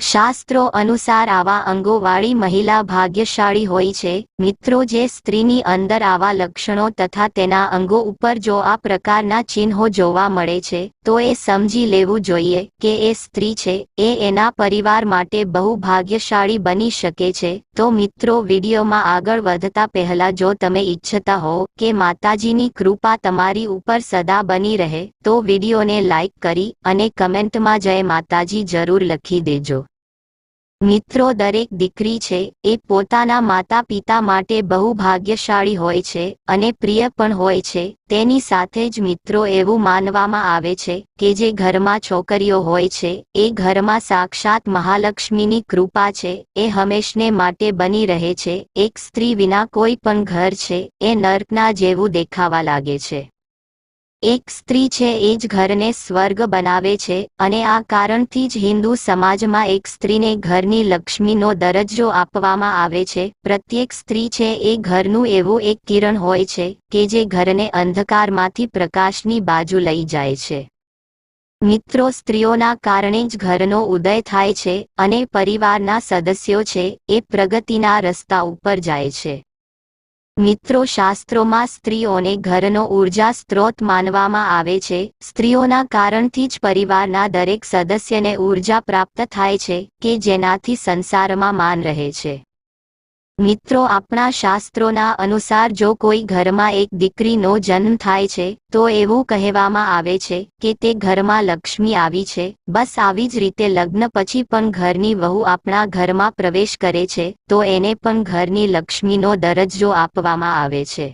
શાસ્ત્રો અનુસાર આવા અંગોવાળી મહિલા ભાગ્યશાળી હોય છે. મિત્રો જે સ્ત્રીની અંદર આવા લક્ષણો તથા તેના અંગો ઉપર જો આ પ્રકારના ચિહ્નો જોવા મળે છે, તો એ સમજી લેવું જોઈએ કે એ સ્ત્રી છે, એ એના પરિવાર માટે બહુ ભાગ્યશાળી બની શકે છે. તો મિત્રો વિડીયોમાં આગળ વધતા પહેલા જો તમે ઈચ્છતા હો કે માતાજીની કૃપા તમારી ઉપર સદા બની રહે, તો વિડીયોને લાઈક કરી અને કમેન્ટમાં જય માતાજી જરૂર લખી દેજો. મિત્રો, દરેક દીકરી છે, એ પોતાના માતા પિતા માટે બહુ ભાગ્યશાળી હોય છે અને પ્રિય પણ હોય છે. તેની સાથે જ મિત્રો, એવું માનવામાં આવે છે કે જે ઘરમાં છોકરીઓ હોય છે, એ ઘરમાં સાક્ષાત મહાલક્ષ્મીની કૃપા છે, એ હંમેશને માટે બની રહે છે. એક સ્ત્રી વિના કોઈ પણ ઘર છે, એ નર્કના જેવું દેખાવા લાગે છે. એક સ્ત્રી છે, એ જ ઘરને સ્વર્ગ બનાવે છે અને આ કારણથી જ હિન્દુ સમાજમાં એક સ્ત્રીને ઘરની લક્ષ્મીનો દરજ્જો આપવામાં આવે છે. પ્રત્યેક સ્ત્રી છે, એ ઘરનું એવું એક કિરણ હોય છે કે જે ઘરને અંધકારમાંથી પ્રકાશની બાજુ લઈ જાય છે. મિત્રો, સ્ત્રીઓના કારણે જ ઘરનો ઉદય થાય છે અને પરિવારના સદસ્યો છે, એ પ્રગતિના રસ્તા ઉપર જાય છે. મિત્રો, શાસ્ત્રોમાં સ્ત્રીઓને ઘરનો ઊર્જા સ્ત્રોત માનવામાં આવે છે. સ્ત્રીઓના કારણથી જ પરિવારના દરેક સદસ્યને ઊર્જા પ્રાપ્ત થાય છે, કે જેનાથી સંસારમાં માન રહે છે. મિત્રો, આપણા શાસ્ત્રોના અનુસાર જો કોઈ ઘરમાં એક દીકરીનો જન્મ થાય છે, તો એવું કહેવામાં આવે છે કે તે ઘરમાં લક્ષ્મી આવી છે. બસ આવી જ રીતે લગ્ન પછી પણ ઘરની વહુ આપણા ઘરમાં પ્રવેશ કરે છે, તો એને પણ ઘરની લક્ષ્મીનો દરજ્જો આપવામાં આવે છે.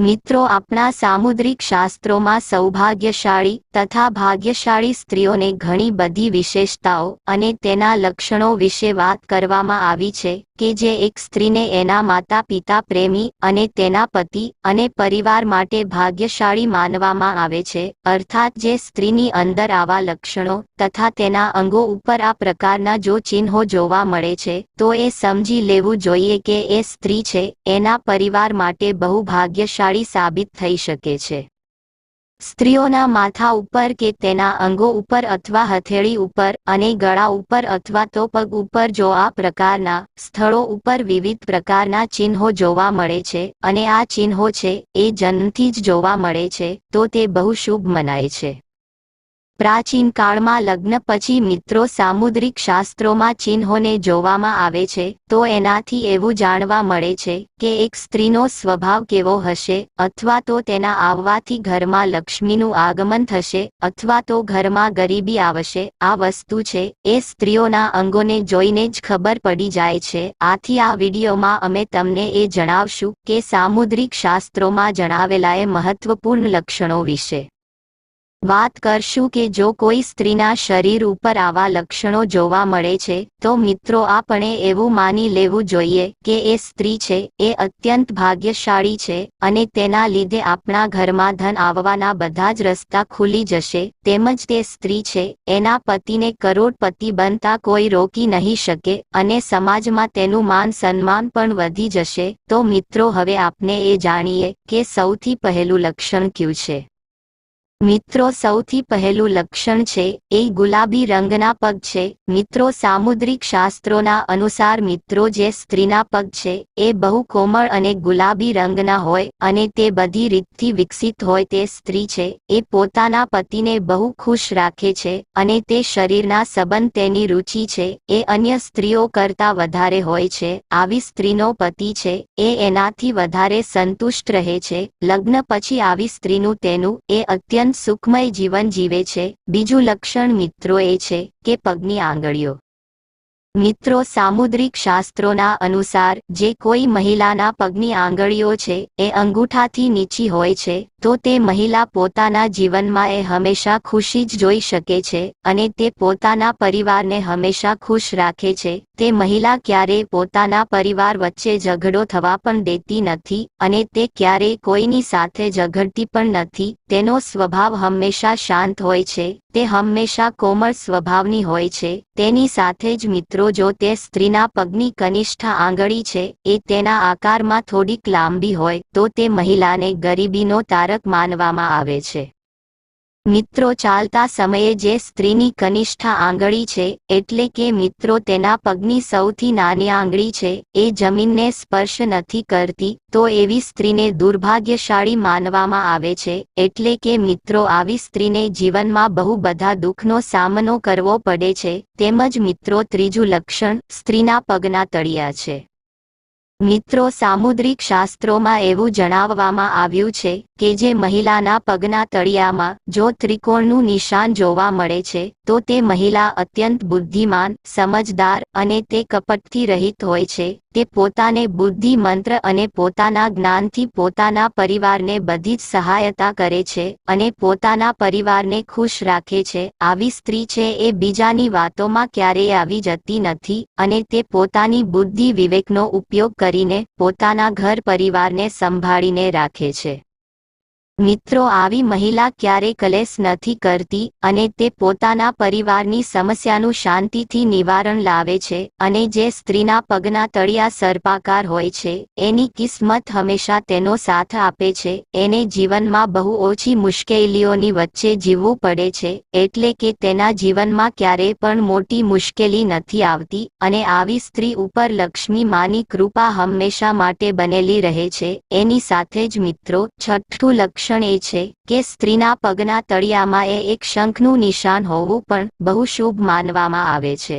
મિત્રો, આપણા સામુદ્રિક શાસ્ત્રોમાં સૌભાગ્યશાળી તથા ભાગ્યશાળી સ્ત્રીઓને ઘણી બધી વિશેષતાઓ અને તેના લક્ષણો વિશે વાત કરવામાં આવી છે કે જે એક સ્ત્રીને એના માતા પિતા પ્રેમી અને તેના પતિ અને પરિવાર માટે ભાગ્યશાળી માનવામાં આવે છે. અર્થાત જે સ્ત્રીની અંદર આવા લક્ષણો તથા તેના અંગો ઉપર આ પ્રકારના જો ચિહ્નો જોવા મળે છે, તો એ સમજી લેવું જોઈએ કે એ સ્ત્રી છે, એના પરિવાર માટે બહુ ભાગ્યશાળી શક્તિશાળી સાબિત થઈ શકે છે. સ્ત્રીઓના માથા ઉપર કે તેના અંગો ઉપર અથવા હથેળી ઉપર અને ગળા ઉપર અથવા તો પગ ઉપર જો આ પ્રકારના સ્થળો ઉપર વિવિધ પ્રકારના ચિહ્નો જોવા મળે છે અને આ ચિહ્નો છે એ જન્મથી જ જોવા મળે છે, તો તે બહુ શુભ મનાય છે. પ્રાચીન કાળમાં લગ્ન પછી મિત્રો સામુદ્રિક શાસ્ત્રોમાં ચિહ્નોને જોવામાં આવે છે, તો એનાથી એવું જાણવા મળે છે કે એક સ્ત્રીનો સ્વભાવ કેવો હશે અથવા તો તેના આવવાથી ઘરમાં લક્ષ્મીનું આગમન થશે અથવા તો ઘરમાં ગરીબી આવશે, આ વસ્તુ છે, એ સ્ત્રીઓના અંગોને જોઈને જ ખબર પડી જાય છે. આથી આ વિડીયોમાં અમે તમને એ જણાવશું કે સામુદ્રિક શાસ્ત્રોમાં જણાવેલા એ મહત્વપૂર્ણ લક્ષણો વિશે. વાત કરશું કે જો કોઈ સ્ત્રીના શરીર ઉપર આવા લક્ષણો જોવા મળે છે, તો મિત્રો આપણે એવું માની લેવું જોઈએ કે એ સ્ત્રી છે, એ અત્યંત ભાગ્યશાળી છે અને તેના લીધે આપણા ઘરમાં ધન આવવાના બધા જ રસ્તા ખુલી જશે. તેમજ તે સ્ત્રી છે, એના પતિને કરોડપતિ બનતા કોઈ રોકી નહીં શકે અને સમાજમાં તેનું માન સન્માન પણ વધી જશે. તો મિત્રો, હવે આપને એ જાણીએ કે સૌથી પહેલું લક્ષણ કયું છે? મિત્રો, સૌથી પહેલું લક્ષણ છે, એ ગુલાબી રંગના પગ છે. મિત્રો, સામુદ્રિક શાસ્ત્રોના અનુસાર મિત્રો, જે સ્ત્રીના પગ છે, એ બહુ કોમળ અને ગુલાબી રંગના હોય અને તે બધી રીતથી વિકસિત હોય તે સ્ત્રી છે. એ પોતાના પતિને બહુ ખુશ રાખે છે અને તે શરીરના સંબંધ તેની રુચિ છે. એ અન્ય સ્ત્રીઓ કરતા વધારે હોય છે. આવી સ્ત્રીનો પતિ છે, એ એનાથી વધારે સંતુષ્ટ રહે છે. લગ્ન પછી આવી સ્ત્રીનું તેનું એ અત્યંત સુખમય જીવન જીવે છે. બીજું લક્ષણ મિત્રો એ છે કે પગની આંગળીઓ. મિત્રો, સામુદ્રિક શાસ્ત્રોના અનુસાર જે કોઈ મહિલાના પગની આંગળીઓ છે, એ અંગૂઠાથી નીચી હોય છે, તો તે મહિલા પોતાના જીવનમાં એ હંમેશા ખુશી જ જોઈ શકે છે અને તે પોતાના પરિવારને હંમેશા ખુશ રાખે છે. તે મહિલા ક્યારેય પોતાના પરિવાર વચ્ચે ઝઘડો થવા પણ દેતી નથી અને તે ક્યારેય કોઈની સાથે ઝઘડતી પણ નથી. તેનો સ્વભાવ હંમેશા શાંત હોય છે, તે હંમેશા કોમળ સ્વભાવની હોય છે. તેની સાથે જ મિત્રો જો તે સ્ત્રીના પગની કનિષ્ઠ આંગળી છે, એ તેના આકારમાં થોડીક લાંબી હોય, તો તે મહિલાને ગરીબીનો તારક માનવામાં આવે છે. મિત્રો ચાલતા સમયે જે સ્ત્રીની કનિષ્ઠા આંગળી છે, એટલે કે મિત્રો તેના પગની સૌથી નાની આંગળી છે, એ જમીનને સ્પર્શ નથી કરતી, તો એવી સ્ત્રીને દુર્ભાગ્યશાળી માનવામાં આવે છે, એટલે કે મિત્રો આવી સ્ત્રીને જીવનમાં બહુ બધા દુઃખનો સામનો કરવો પડે છે, તેમજ મિત્રો ત્રીજું લક્ષણ સ્ત્રીના પગના તળિયા છે. મિત્રો, સામુદ્રિક શાસ્ત્રોમાં એવું જણાવવામાં આવ્યું છે કે જે મહિલાના પગના તળિયામાં જો ત્રિકોણનું નિશાન જોવા મળે છે, તો તે મહિલા અત્યંત બુદ્ધિમાન, સમજદાર અને તે કપટથી રહિત હોય છે. તે પોતાને બુદ્ધિ મંત્ર અને પોતાના જ્ઞાનથી પોતાના પરિવારને બધી જ સહાયતા કરે છે અને પોતાના પરિવારને ખુશ રાખે છે. આવી સ્ત્રી છે એ બીજાની વાતોમાં ક્યારેય આવી જતી નથી અને તે પોતાની બુદ્ધિ વિવેકનો ઉપયોગ કરીને પોતાના ઘર પરિવારને સંભાળીને રાખે છે. મિત્રો, આવી મહિલા ક્યારે કલેશ નથી કરતી અને તે પોતાના પરિવારની સમસ્યાનું શાંતિથી નિવારણ લાવે છે અને જે સ્ત્રીના પગના તળિયા સર્પાકાર હોય છે, એની કિસ્મત હંમેશા તેનો સાથ આપે છે. એને જીવનમાં બહુ ઓછી મુશ્કેલીઓની વચ્ચે જીવવું પડે છે, એટલે કે તેના જીવનમાં ક્યારેય પણ મોટી મુશ્કેલી નથી આવતી અને આવી સ્ત્રી ઉપર લક્ષ્મી માની કૃપા હંમેશા માટે બનેલી રહે છે. એની સાથે જ મિત્રો, છઠ્ઠું લક્ષણ લક્ષણ એ છે કે સ્ત્રીના પગના તળિયામાં એ એક શંખનું નિશાન હોવું પણ બહુ શુભ માનવામાં આવે છે.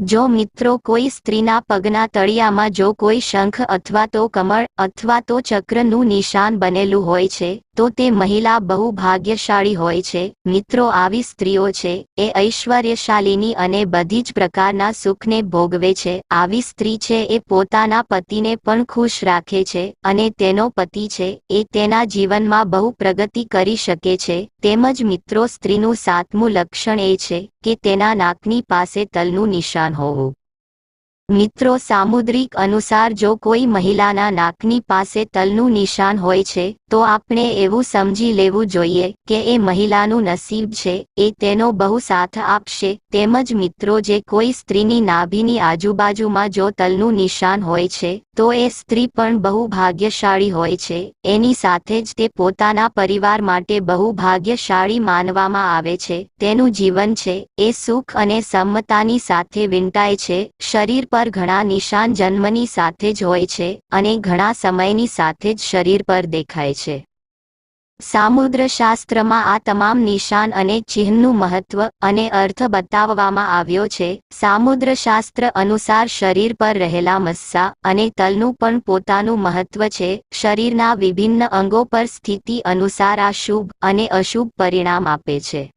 જો મિત્રો કોઈ સ્ત્રીના પગના તળિયામાં જો કોઈ શંખ અથવા તો કમળ અથવા તો ચક્રનું નિશાન બનેલું હોય છે તો તે મહિલા બહુ ભાગ્યશાળી હોય છે. મિત્રો, આવી સ્ત્રીઓ છે, એ ઐશ્વર્યશાલીની અને બધી જ પ્રકારના સુખને ભોગવે છે. આવી સ્ત્રી છે, એ પોતાના પતિને પણ ખુશ રાખે છે અને તેનો પતિ છે, એ તેના જીવનમાં બહુ પ્રગતિ કરી શકે છે. તેમજ મિત્રો, સ્ત્રીનું સાતમું લક્ષણ એ છે કે તેના નાકની પાસે તલનું નિશાન હોવું. મિત્રો, સામુદ્રિક અનુસાર જો કોઈ મહિલાના નાકની પાસે તલનું નિશાન હોય છે, તો આપણે એવું સમજી લેવું જોઈએ કે એ મહિલાનું નસીબ છે, એ તેનો બહુ સાથ આપશે. તેમજ મિત્રો, જે કોઈ સ્ત્રીની નાભીની આજુબાજુમાં જો તલનું નિશાન હોય છે, તો એ સ્ત્રી પણ બહુ ભાગ્યશાળી હોય છે. એની સાથે જ તે પોતાના પરિવાર માટે બહુ ભાગ્યશાળી માનવામાં આવે છે. તેનું જીવન છે, એ સુખ અને સંમતાની સાથે વીંટાય છે. શરીર પર પર ઘણા નિશાન જન્મની સાથે જ હોય છે અને ઘણા સમયની સાથે જ શરીર પર દેખાય છે. સામુદ્રશાસ્ત્રમાં આ તમામ નિશાન અને ચિહ્નનું મહત્વ અને અર્થ બતાવવામાં આવ્યો છે. સામુદ્રશાસ્ત્ર અનુસાર શરીર પર રહેલા મસ્સા અને તલનું પણ પોતાનું મહત્વ છે. શરીરના વિભિન્ન અંગો પર સ્થિતિ અનુસાર આ શુભ અને અશુભ પરિણામ આપે છે.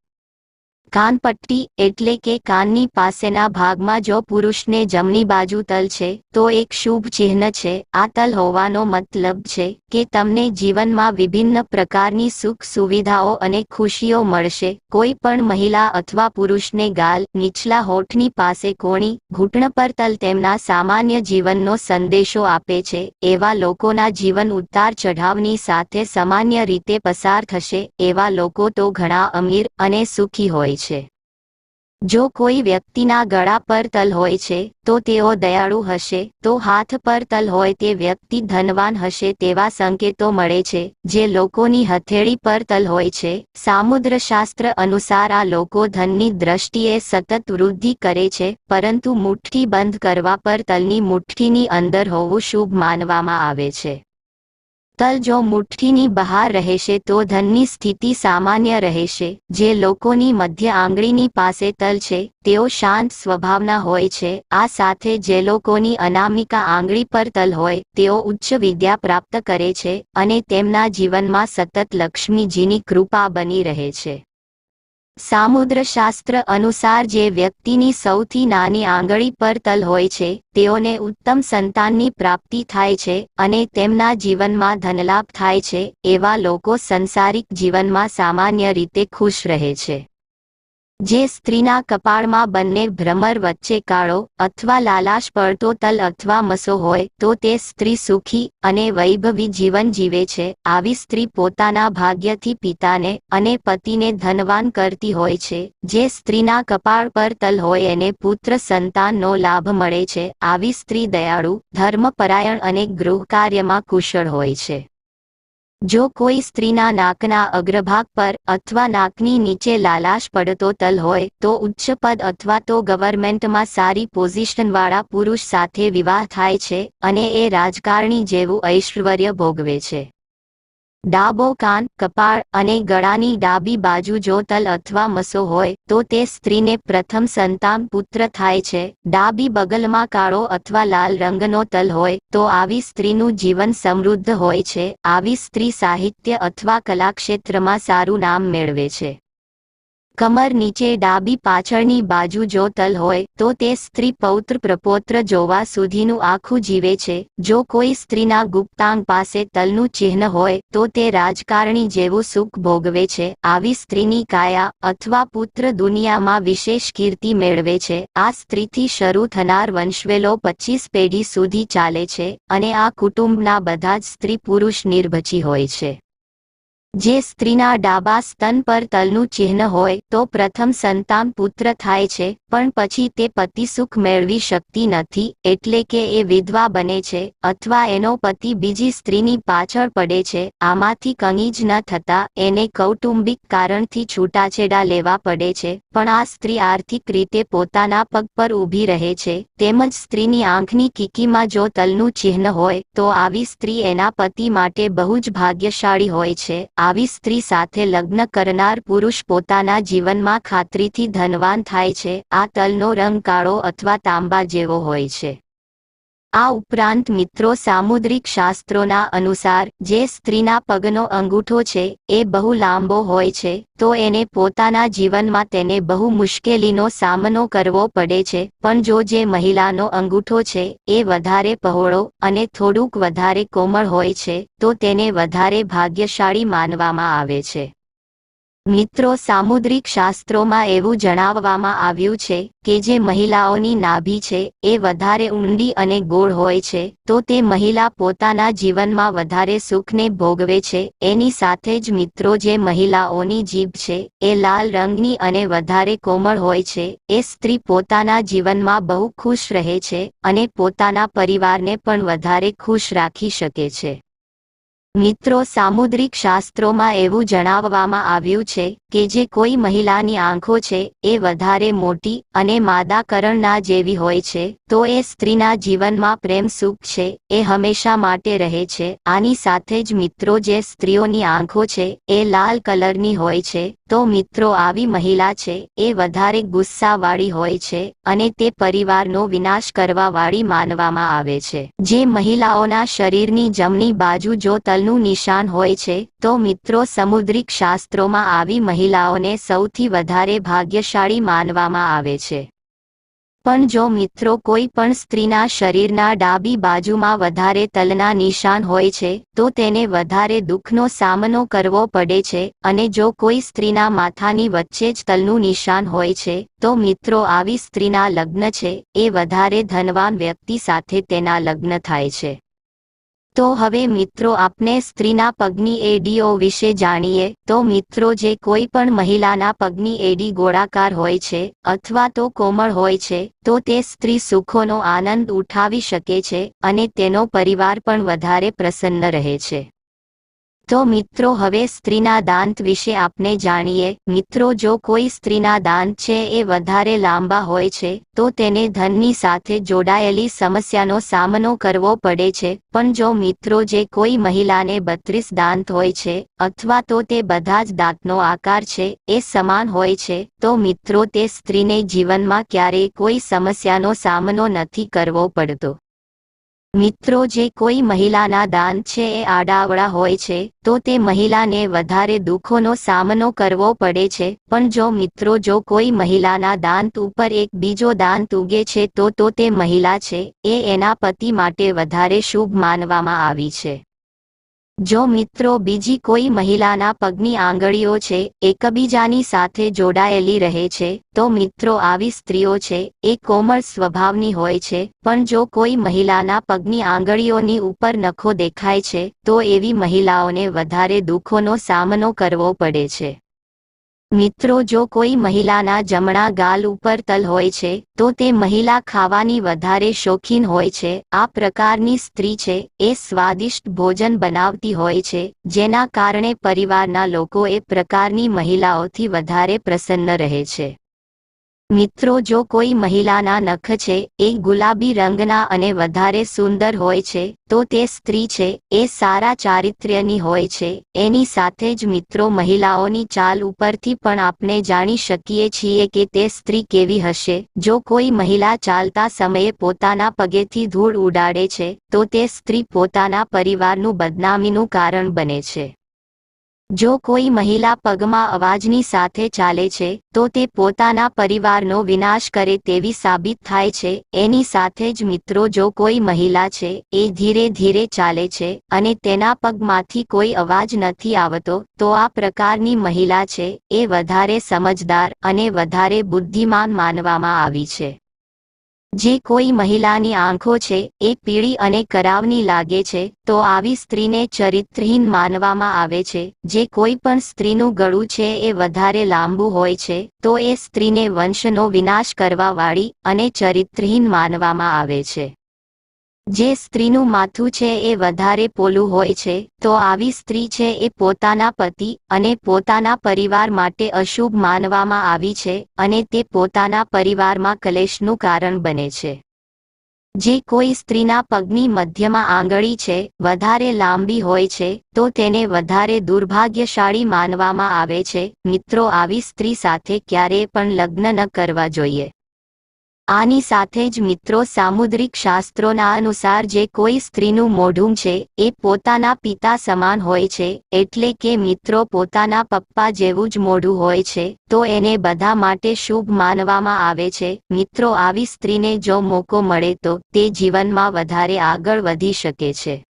કાનપટ્ટી એટલે કે કાનની પાસેના ભાગમાં જો પુરુષને જમણી બાજુ તલ છે, તો એક શુભ ચિહ્ન છે. આ તલ હોવાનો મતલબ છે કે તમને જીવનમાં વિભિન્ન પ્રકારની સુખ સુવિધાઓ અને ખુશીઓ મળશે. કોઈ પણ મહિલા અથવા પુરુષને ગાલ, નીચલા હોઠની પાસે કોણી, ઘૂંટણ પર તલ તેમના સામાન્ય જીવનનો સંદેશો આપે છે. એવા લોકોના જીવન ઉતાર ચઢાવની સાથે સામાન્ય રીતે પસાર થશે. એવા લોકો તો ઘણા અમીર અને સુખી હોય છે. જો કોઈ વ્યક્તિના ગળા પર તલ હોય છે, તો તેઓ દયાળુ હશે, તો હાથ પર તલ હોય તે વ્યક્તિ ધનવાન હશે તેવા સંકેતો મળે છે, જે લોકોની હથેળી પર તલ હોય છે. સામુદ્રશાસ્ત્ર અનુસાર આ લોકો ધનની દ્રષ્ટિએ સતત વૃદ્ધિ કરે છે, પરંતુ મુઠ્ઠી બંધ કરવા પર તલની મુઠ્ઠીની અંદર હોવું શુભ માનવામાં આવે છે. તલ જો મુઠ્ઠીની બહાર રહેશે તો ધનની સ્થિતિ સામાન્ય રહેશે. જે લોકોની મધ્ય આંગળીની પાસે તલ છે, તેઓ શાંત સ્વભાવના હોય છે. આ સાથે જે લોકોની અનામિકા આંગળી પર તલ હોય, તેઓ ઉચ્ચ વિદ્યા પ્રાપ્ત કરે છે અને તેમના જીવનમાં સતત લક્ષ્મીજીની કૃપા બની રહે છે. સામુદ્રશાસ્ત્ર અનુસાર જે વ્યક્તિની સૌથી નાની આંગળી પર તલ હોય છે, તેઓને ઉત્તમ સંતાનની પ્રાપ્તિ થાય છે અને તેમના જીવનમાં ધનલાભ થાય છે, એવા લોકો સંસારિક જીવનમાં સામાન્ય રીતે ખુશ રહે છે. જે સ્ત્રીના કપાળમાં બંને ભ્રમર વચ્ચે કાળો અથવા લાલાશ પડતો તલ અથવા મસો હોય, તો તે સ્ત્રી સુખી અને વૈભવી જીવન જીવે છે. આવી સ્ત્રી પોતાના ભાગ્યથી પિતાને અને પતિને ધનવાન કરતી હોય છે. જે સ્ત્રીના કપાળ પર તલ હોય, એને પુત્ર સંતાનનો લાભ મળે છે. આવી સ્ત્રી દયાળુ, ધર્મપરાયણ અને ગૃહ કાર્યમાં કુશળ હોય છે. જો કોઈ સ્ત્રીના નાકના અગ્રભાગ પર અથવા નાકની નીચે લાલાશ પડતો તલ હોય, તો ઉચ્ચ પદ અથવા તો ગવર્મેન્ટમાં સારી પોઝિશનવાળા પુરુષ સાથે વિવાહ થાય છે અને એ રાજકારણી જેવું ઐશ્વર્ય ભોગવે છે. ડાબો કાન, કપાળ અને ગળાની ડાબી બાજુ જો તલ અથવા મસો હોય, તો તે સ્ત્રીને પ્રથમ સંતાન પુત્ર થાય છે. ડાબી બગલમાં કાળો અથવા લાલ રંગનો તલ હોય, તો આવી સ્ત્રીનું જીવન સમૃદ્ધ હોય છે. આવી સ્ત્રી સાહિત્ય અથવા કલાક્ષેત્રમાં સારું નામ મેળવે છે. કમર નીચે ડાબી પાછળની બાજુ જો તલ હોય, તો તે સ્ત્રી પૌત્ર પ્રપોત્ર જોવા સુધીનું આખું જીવે છે. જો કોઈ સ્ત્રીના ગુપ્તાંગ પાસે તલનું ચિહ્ન હોય, તો તે રાજકારણી જેવું સુખ ભોગવે છે. આવી સ્ત્રીની કાયા અથવા પુત્ર દુનિયામાં વિશેષ કીર્તિ મેળવે છે. આ સ્ત્રીથી શરૂ થનાર વંશવેલો પચીસ પેઢી સુધી ચાલે છે અને આ કુટુંબના બધા જ સ્ત્રી પુરુષ નિર્ભચી હોય છે. જે સ્ત્રીના ડાબા સ્તન પર તલનું ચિહ્ન હોય તો પ્રથમ સંતાન પુત્ર થાય છે, પણ પછી તે પતિ સુખ મેળવી શકતી નથી, એટલે કે એ વિધવા બને છે, અથવા એનો પતિ બીજી સ્ત્રીની પાછળ પડે છે, આમાંથી કંઈ જ ન થતા એને કૌટુંબિક કારણથી છૂટાછેડા લેવા પડે છે, પણ આ સ્ત્રી આર્થિક રીતે પોતાના પગ પર ઊભી રહે છે, તેમજ સ્ત્રીની આંખની કીકીમાં જો તલનું ચિહ્ન હોય તો આવી સ્ત્રી એના પતિ માટે બહુ જ ભાગ્યશાળી હોય છે આવી સ્ત્રી સાથે લગ્ન કરનાર પુરુષ પોતાના જીવનમાં ખાતરીથી ધનવાન થાય છે. આ તલનો રંગ કાળો અથવા તાંબા જેવો હોય છે. આ ઉપરાંત મિત્રો સામુદ્રિક શાસ્ત્રોના અનુસાર, જે સ્ત્રીના પગનો અંગૂઠો છે, એ બહુ લાંબો હોય છે, તો એને પોતાના જીવનમાં તેને બહુ મુશ્કેલીનો સામનો કરવો પડે છે, પણ જો જે મહિલાનો અંગૂઠો છે, એ વધારે પહોળો અને થોડુંક વધારે કોમળ હોય છે, તો તેને વધારે ભાગ્યશાળી માનવામાં આવે છે. મિત્રો, સામુદ્રિક શાસ્ત્રોમાં એવું જણાવવામાં આવ્યું છે કે જે મહિલાઓની નાભી છે, એ વધારે ઊંડી અને ગોળ હોય છે, તો તે મહિલા પોતાના જીવનમાં વધારે સુખને ભોગવે છે. એની સાથે જ મિત્રો, જે મહિલાઓની જીભ છે, એ લાલ રંગની અને વધારે કોમળ હોય છે. એ સ્ત્રી પોતાના જીવનમાં બહુ ખુશ રહે છે અને પોતાના પરિવારને પણ વધારે ખુશ રાખી શકે છે. મિત્રો, સામુદ્રિક શાસ્ત્રોમાં એવું જણાવવામાં આવ્યું છે કે જે કોઈ મહિલાની આંખો છે, એ વધારે મોટી અને માદાકરણના જેવી હોય છે, તો એ સ્ત્રીના જીવનમાં પ્રેમ સુખ છે, એ હંમેશા માટે રહે છે. આની સાથે જ મિત્રો, જે સ્ત્રીઓની આંખો છે, એ લાલ કલરની હોય છે, તો મિત્રો, આવી મહિલા છે, એ વધારે ગુસ્સાવાળી હોય છે અને તે પરિવારનો વિનાશ કરવાવાળી માનવામાં આવે છે. જે મહિલાઓના શરીરની જમણી બાજુ જો તલ તલનું નિશાન હોય છે, તો મિત્રો સમુદ્રિક શાસ્ત્રોમાં આવી મહિલાઓને સૌથી વધારે ભાગ્યશાળી માનવામાં આવે છે. પણ જો મિત્રો કોઈ પણ સ્ત્રીના શરીરના ડાબી બાજુમાં વધારે તલના નિશાન હોય છે, તો તેને વધારે દુઃખનો સામનો કરવો પડે છે અને જો કોઈ સ્ત્રીના માથાની વચ્ચે જ તલનું નિશાન હોય છે, તો મિત્રો આવી સ્ત્રીના લગ્ન છે, એ વધારે ધનવાન વ્યક્તિ સાથે તેના લગ્ન થાય છે. તો હવે મિત્રો આપણે સ્ત્રીના પગની એડીઓ વિશે જાણીએ. તો મિત્રો જે કોઈ પણ મહિલાના પગની એડી ગોળાકાર હોય છે અથવા તો કોમળ હોય છે, તો તે સ્ત્રી સુખોનો આનંદ ઉઠાવી શકે છે અને તેનો પરિવાર પણ વધારે પ્રસન્ન રહે છે. તો મિત્રો, હવે સ્ત્રીના દાંત વિશે આપને જાણીએ. મિત્રો, જો કોઈ સ્ત્રીના દાંત છે એ વધારે લાંબા હોય છે, તો તેને ધનની સાથે જોડાયેલી સમસ્યાનો સામનો કરવો પડે છે. પણ જો મિત્રો, જે કોઈ મહિલાને બત્રીસ દાંત હોય છે, અથવા તો તે બધા જ દાંતનો આકાર છે, એ સમાન હોય છે, તો મિત્રો, તે સ્ત્રીને જીવનમાં ક્યારેય કોઈ સમસ્યાનો સામનો નથી કરવો પડતો. મિત્રો, જે કોઈ મહિલાના દાન છે એ આડાવડા હોય છે, તો તે મહિલાને વધારે દુઃખોનો સામનો કરવો પડે છે. પણ જો મિત્રો, જો કોઈ મહિલાના દાંત ઉપર એક બીજો દાંત ઉગે છે, તો તો તે મહિલા છે, એ એના પતિ માટે વધારે શુભ માનવામાં આવી છે. જો મિત્રો બીજી કોઈ મહિલાના પગની આંગળીઓ છે, એકબીજાની સાથે જોડાયેલી રહે છે, તો મિત્રો આવી સ્ત્રીઓ છે, એ કોમળ સ્વભાવની હોય છે, પણ જો કોઈ મહિલાના પગની આંગળીઓની ઉપર નખો દેખાય છે, તો એવી મહિલાઓને વધારે દુઃખોનો સામનો કરવો પડે છે. મિત્રો, જો કોઈ મહિલાના જમણા ગાલ ઉપર તલ હોય છે, તો તે મહિલા ખાવાની વધારે શોખીન હોય છે. આ પ્રકારની સ્ત્રી છે, એ સ્વાદિષ્ટ ભોજન બનાવતી હોય છે, જેના કારણે પરિવારના લોકો એ પ્રકારની મહિલાઓથી વધારે પ્રસન્ન રહે છે. મિત્રો, જો કોઈ મહિલાના નખ છે, એ ગુલાબી રંગના અને વધારે સુંદર હોય છે, તો તે સ્ત્રી છે, એ સારા ચારિત્ર્યની હોય છે. એની સાથે જ મિત્રો, મહિલાઓની ચાલ ઉપરથી પણ આપણે જાણી શકીએ છીએ કે તે સ્ત્રી કેવી હશે. જો કોઈ મહિલા ચાલતા સમયે પોતાના પગેથી ધૂળ ઉડાડે છે, તો તે સ્ત્રી પોતાના પરિવારનું બદનામીનું કારણ બને છે. જો કોઈ મહિલા પગમાં અવાજની સાથે ચાલે છે, તો તે પોતાના પરિવારનો વિનાશ કરે તેવી સાબિત થાય છે. એની સાથે જ મિત્રો જો કોઈ મહિલા છે, એ ધીરે ધીરે ચાલે છે અને તેના પગમાંથી કોઈ અવાજ નથી આવતો, તો આ પ્રકારની મહિલા છે, એ વધારે સમજદાર અને વધારે બુદ્ધિમાન માનવામાં આવી છે. જે કોઈ મહિલાની આંખો છે, એ પીળી અને કરાવની લાગે છે, તો આવી સ્ત્રીને ચરિત્રહીન માનવામાં આવે છે. જે કોઈ પણ સ્ત્રીનું ગળું છે, એ વધારે લાંબુ હોય છે, તો એ સ્ત્રીને વંશનો વિનાશ કરવા વાળી અને ચરિત્રહીન માનવામાં આવે છે. જે સ્ત્રીનું માથું છે એ વધારે પોલું હોય છે, તો આવી સ્ત્રી છે એ પોતાના પતિ અને પોતાના પરિવાર માટે અશુભ માનવામાં આવી છે અને તે પોતાના પરિવારમાં કલેશનું કારણ બને છે. જે કોઈ સ્ત્રીના પગની મધ્યમાં આંગળી છે, વધારે લાંબી હોય છે, તો તેને વધારે દુર્ભાગ્યશાળી માનવામાં આવે છે. મિત્રો, આવી સ્ત્રી સાથે ક્યારેય પણ લગ્ન ન કરવા જોઈએ. આની સાથે જ મિત્રો સામુદ્રિક શાસ્ત્રોના અનુસાર જે કોઈ સ્ત્રીનું મોઢું છે, એ પોતાના પિતા સમાન હોય છે, એટલે કે મિત્રો પોતાના પપ્પા જેવું જ મોઢું હોય છે, તો એને બધા માટે શુભ માનવામાં આવે છે. મિત્રો આવી સ્ત્રીને જો મોકો મળે તો તે જીવનમાં વધારે આગળ વધી શકે છે.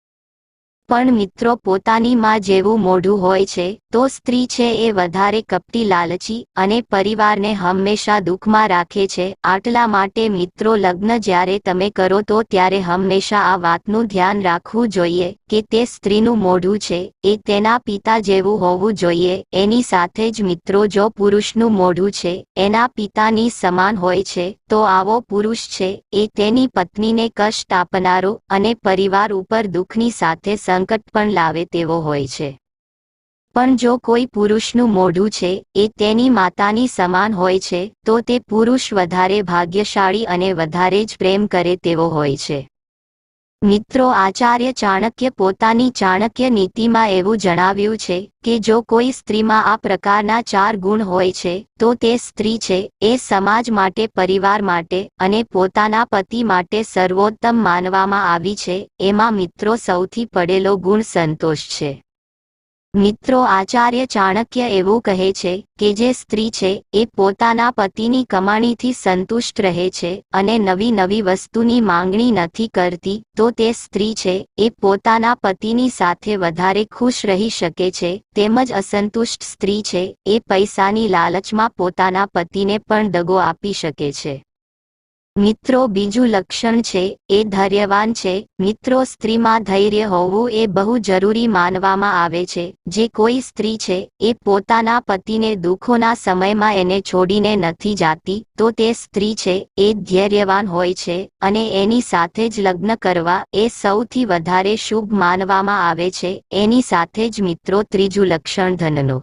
પણ મિત્રો પોતાની માં જેવું મોઢું હોય છે તો સ્ત્રી છે એ વધારે કપટી લાલચી અને પરિવારને હંમેશા દુઃખમાં રાખે છે. આટલા માટે મિત્રો લગ્ન જ્યારે તમે કરો તો ત્યારે હંમેશા આ વાતનું ધ્યાન રાખવું જોઈએ કે તે સ્ત્રીનું મોઢું છે, એ તેના પિતા જેવું હોવું જોઈએ. એની સાથે જ મિત્રો જો પુરુષનું મોઢું છે, એના પિતાની સમાન હોય છે, તો આવો પુરુષ છે, એ તેની પત્નીને કષ્ટ આપનારો અને પરિવાર ઉપર દુઃખની સાથે સંકટ પણ લાવે તેવો હોય છે. પણ જો કોઈ પુરુષનું મોઢું છે, એ તેની માતાની સમાન હોય છે, તો તે પુરુષ વધારે ભાગ્યશાળી અને વધારે જ પ્રેમ કરે તેવો હોય છે. મિત્રો આચાર્ય ચાણક્ય પોતાની ચાણક્ય નીતિમાં એવું જણાવ્યું છે કે જો કોઈ સ્ત્રીમાં આ પ્રકારના ચાર ગુણ હોય છે, તો તે સ્ત્રી છે, એ સમાજ માટે, પરિવાર માટે અને પોતાના પતિ માટે સર્વોત્તમ માનવામાં આવી છે. એમાં મિત્રો સૌથી પડેલો ગુણ સંતોષ છે. મિત્રો આચાર્ય ચાણક્ય એવું કહે છે કે જે સ્ત્રી છે, એ પોતાના પતિની કમાણીથી સંતુષ્ટ રહે છે અને નવી નવી વસ્તુની માંગણી નથી કરતી, તો તે સ્ત્રી છે, એ પોતાના પતિની સાથે વધારે ખુશ રહી શકે છે, તેમજ અસંતુષ્ટ સ્ત્રી છે, એ પૈસાની લાલચમાં પોતાના પતિને પણ દગો આપી શકે છે. મિત્રો, બીજું લક્ષણ છે, એ ધૈર્યવાન છે. મિત્રો, સ્ત્રીમાં ધૈર્ય હોવું એ બહુ જરૂરી માનવામાં આવે છે. જે કોઈ સ્ત્રી છે, એ પોતાના પતિને દુઃખોના સમયમાં એને છોડીને નથી જાતી, તો તે સ્ત્રી છે, એ ધૈર્યવાન હોય છે. અને એની સાથે જ લગ્ન કરવા એ સૌથી વધારે શુભ માનવામાં આવે છે. એની સાથે જ મિત્રો, ત્રીજું લક્ષણ ધનનો.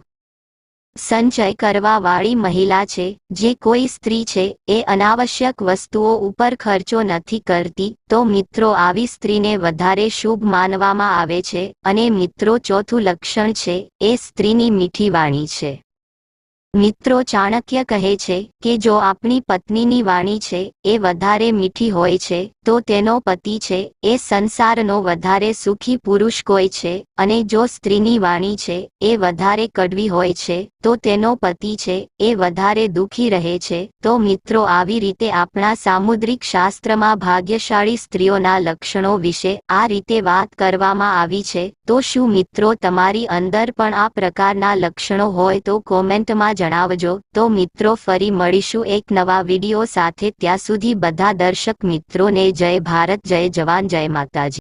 સંચય કરવા વાળી મહિલા છે, જે કોઈ સ્ત્રી છે, એ અનાવશ્યક વસ્તુઓ ઉપર ખર્ચો નથી કરતી, તો મિત્રો આવી સ્ત્રીને વધારે શુભ માનવામાં આવે છે, અને મિત્રો ચોથું લક્ષણ છે, એ સ્ત્રીની મીઠી વાણી છે. મિત્રો ચાણક્ય કહે છે કે જો આપણી પત્નીની વાણી છે, એ વધારે મીઠી હોય છે, તો તેનો પતિ છે, એ સંસારનો વધારે સુખી પુરુષ કોઈ છે, અને જો સ્ત્રીની વાણી છે, એ વધારે કડવી હોય છે, તો તેનો પતિ છે, એ વધારે દુઃખી રહે છે, તો મિત્રો આવી રીતે આપણા સામુદ્રિક શાસ્ત્રમાં ભાગ્યશાળી સ્ત્રીઓના લક્ષણો વિશે આ રીતે વાત કરવામાં આવી છે તો શું મિત્રો તમારી અંદર પણ આ પ્રકારના લક્ષણો હોય તો કોમેન્ટમાં જણાવજો. તો મિત્રો ફરી મળીશું એક નવા વીડિયો સાથે. ત્યાં સુધી બધા દર્શક મિત્રોને જય ભારત, જય જવાન, જય માતાજી.